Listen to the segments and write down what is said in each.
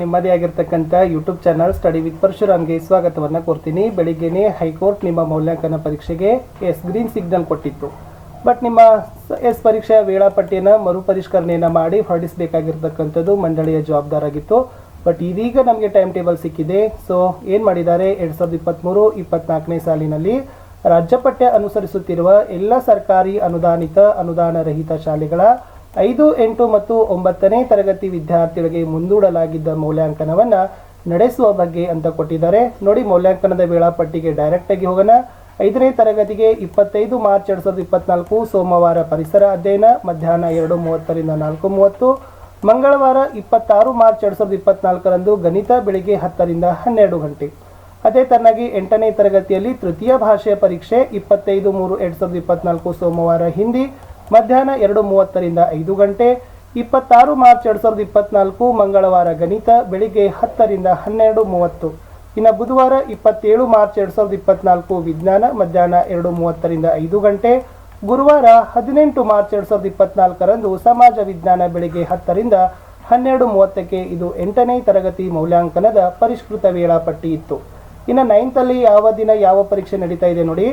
ನಿಮ್ಮದೇ ಆಗಿರ್ತಕ್ಕಂಥ YouTube channel study with ಪರಶುರಾಮ್ಗೆ ಸ್ವಾಗತವನ್ನ ಕೋರ್ತೀನಿ. ಬೆಳಿಗ್ಗೆನೇ ಹೈಕೋರ್ಟ್ ನಿಮ್ಮ ಮೌಲ್ಯಾಂಕನ ಪರೀಕ್ಷೆಗೆ ಎಸ್ ಗ್ರೀನ್ ಸಿಗ್ನಲ್ ಕೊಟ್ಟಿತ್ತು. ಬಟ್ ನಿಮ್ಮ ಎಸ್ ಪರೀಕ್ಷೆಯ ವೇಳಾಪಟ್ಟಿಯನ್ನು ಮರುಪರಿಷ್ಕರಣೆಯನ್ನು ಮಾಡಿ ಹೊರಡಿಸಬೇಕಾಗಿರ್ತಕ್ಕಂಥದ್ದು ಮಂಡಳಿಯ ಜವಾಬ್ದಾರಾಗಿತ್ತು. ಬಟ್ ಇದೀಗ ನಮಗೆ ಟೈಮ್ ಟೇಬಲ್ ಸಿಕ್ಕಿದೆ. ಸೊ ಏನು ಮಾಡಿದ್ದಾರೆ? ಎರಡು ಸಾವಿರದ ಇಪ್ಪತ್ತ್ಮೂರು ಇಪ್ಪತ್ನಾಲ್ಕನೇ ಸಾಲಿನಲ್ಲಿ ರಾಜ್ಯಪಠ್ಯ ಅನುಸರಿಸುತ್ತಿರುವ ಎಲ್ಲ ಸರ್ಕಾರಿ ಅನುದಾನಿತ ಅನುದಾನ ರಹಿತ ಶಾಲೆಗಳ ಐದು, ಎಂಟು ಮತ್ತು ಒಂಬತ್ತನೇ ತರಗತಿ ವಿದ್ಯಾರ್ಥಿಗಳಿಗೆ ಮುಂದೂಡಲಾಗಿದ್ದ ಮೌಲ್ಯಾಂಕನವನ್ನು ನಡೆಸುವ ಬಗ್ಗೆ ಅಂತ ಕೊಟ್ಟಿದ್ದಾರೆ. ನೋಡಿ, ಮೌಲ್ಯಾಂಕನದ ವೇಳಾಪಟ್ಟಿಗೆ ಡೈರೆಕ್ಟ್ ಆಗಿ ಹೋಗೋಣ. ಐದನೇ ತರಗತಿಗೆ ಇಪ್ಪತ್ತೈದು ಮಾರ್ಚ್ ಎರಡು ಸಾವಿರದ ಇಪ್ಪತ್ನಾಲ್ಕು ಸೋಮವಾರ ಪರಿಸರ ಅಧ್ಯಯನ, ಮಧ್ಯಾಹ್ನ ಎರಡು ಮೂವತ್ತರಿಂದ ನಾಲ್ಕು ಮೂವತ್ತು, ಮಂಗಳವಾರ ಇಪ್ಪತ್ತಾರು ಮಾರ್ಚ್ ಎರಡು ಸಾವಿರದ ಇಪ್ಪತ್ನಾಲ್ಕರಂದು ಗಣಿತ ಬೆಳಿಗ್ಗೆ ಹತ್ತರಿಂದ ಹನ್ನೆರಡು ಗಂಟೆ. ಅದೇ ತನ್ನಾಗಿ ಎಂಟನೇ ತರಗತಿಯಲ್ಲಿ ತೃತೀಯ ಭಾಷೆಯ ಪರೀಕ್ಷೆ ಇಪ್ಪತ್ತೈದು ಮೂರು ಎರಡು ಸಾವಿರದ ಇಪ್ಪತ್ನಾಲ್ಕು ಸೋಮವಾರ ಹಿಂದಿ ಮಧ್ಯಾಹ್ನ ಎರಡು ಮೂವತ್ತರಿಂದ ಐದು ಗಂಟೆ, ಇಪ್ಪತ್ತಾರು ಮಾರ್ಚ್ ಎರಡು ಸಾವಿರದ ಇಪ್ಪತ್ನಾಲ್ಕು ಮಂಗಳವಾರ ಗಣಿತ, ಬೆಳಿಗ್ಗೆ ಹತ್ತರಿಂದ ಹನ್ನೆರಡು ಮೂವತ್ತು. ಇನ್ನು ಬುಧವಾರ ಇಪ್ಪತ್ತೇಳು ಮಾರ್ಚ್ ಎರಡು ಸಾವಿರದ ಇಪ್ಪತ್ನಾಲ್ಕು ವಿಜ್ಞಾನ, ಮಧ್ಯಾಹ್ನ ಎರಡು ಮೂವತ್ತರಿಂದ ಐದು ಗಂಟೆ, ಗುರುವಾರ ಹದಿನೆಂಟು ಮಾರ್ಚ್ ಎರಡು ಸಾವಿರದ ಇಪ್ಪತ್ನಾಲ್ಕರಂದು ಸಮಾಜ ವಿಜ್ಞಾನ ಬೆಳಿಗ್ಗೆ ಹತ್ತರಿಂದ ಹನ್ನೆರಡು ಮೂವತ್ತಕ್ಕೆ ಇದು ಎಂಟನೇ ತರಗತಿ ಮೌಲ್ಯಾಂಕನದ ಪರಿಷ್ಕೃತ ವೇಳಾಪಟ್ಟಿ ಇತ್ತು. ಇನ್ನು ನೈನ್ತಲ್ಲಿ ಯಾವ ದಿನ ಯಾವ ಪರೀಕ್ಷೆ ನಡೀತಾ ಇದೆ ನೋಡಿ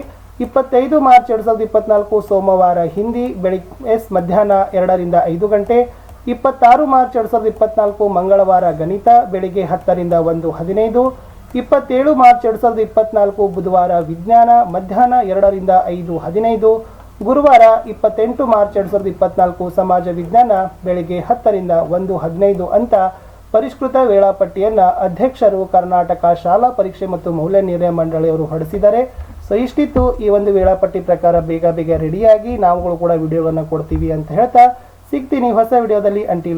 ಇಪ್ಪತ್ತೈದು ಮಾರ್ಚ್ ಎರಡು ಸಾವಿರದ ಇಪ್ಪತ್ನಾಲ್ಕು ಸೋಮವಾರ ಹಿಂದಿ ಬೆಳಿಗ್ಗೆ ಎಸ್ ಮಧ್ಯಾಹ್ನ ಎರಡರಿಂದ ಐದು ಗಂಟೆ, ಇಪ್ಪತ್ತಾರು ಮಾರ್ಚ್ ಎರಡು ಸಾವಿರದ ಇಪ್ಪತ್ನಾಲ್ಕು ಮಂಗಳವಾರ ಗಣಿತ ಬೆಳಿಗ್ಗೆ ಹತ್ತರಿಂದ ಒಂದು ಹದಿನೈದು, ಇಪ್ಪತ್ತೇಳು ಮಾರ್ಚ್ ಎರಡು ಸಾವಿರದ ಇಪ್ಪತ್ನಾಲ್ಕು ಬುಧವಾರ ವಿಜ್ಞಾನ ಮಧ್ಯಾಹ್ನ ಎರಡರಿಂದ ಐದು ಹದಿನೈದು, ಗುರುವಾರ ಇಪ್ಪತ್ತೆಂಟು ಮಾರ್ಚ್ ಎರಡು ಸಾವಿರದ ಇಪ್ಪತ್ನಾಲ್ಕು ಸಮಾಜ ವಿಜ್ಞಾನ ಬೆಳಿಗ್ಗೆ ಹತ್ತರಿಂದ ಒಂದು ಹದಿನೈದು ಅಂತ ಪರಿಷ್ಕೃತ ವೇಳಾಪಟ್ಟಿಯನ್ನು ಅಧ್ಯಕ್ಷರು ಕರ್ನಾಟಕ ಶಾಲಾ ಪರೀಕ್ಷೆ ಮತ್ತು ಮೌಲ್ಯ ನಿರ್ಣಯ ಮಂಡಳಿಯವರು ಹೊರಡಿಸಿದ್ದಾರೆ. ಸೊ ಇಷ್ಟಿತ್ತು ಈ ಒಂದು ವೇಳಾಪಟ್ಟಿ ಪ್ರಕಾರ ಬೇಗ ಬೇಗ ರೆಡಿಯಾಗಿ ನಾವುಗಳು ಕೂಡ ವಿಡಿಯೋವನ್ನು ಕೊಡ್ತೀವಿ ಅಂತ ಹೇಳ್ತಾ ಸಿಗ್ತೀನಿ ಹೊಸ ವಿಡಿಯೋದಲ್ಲಿ. ಅಂಟಿಲ್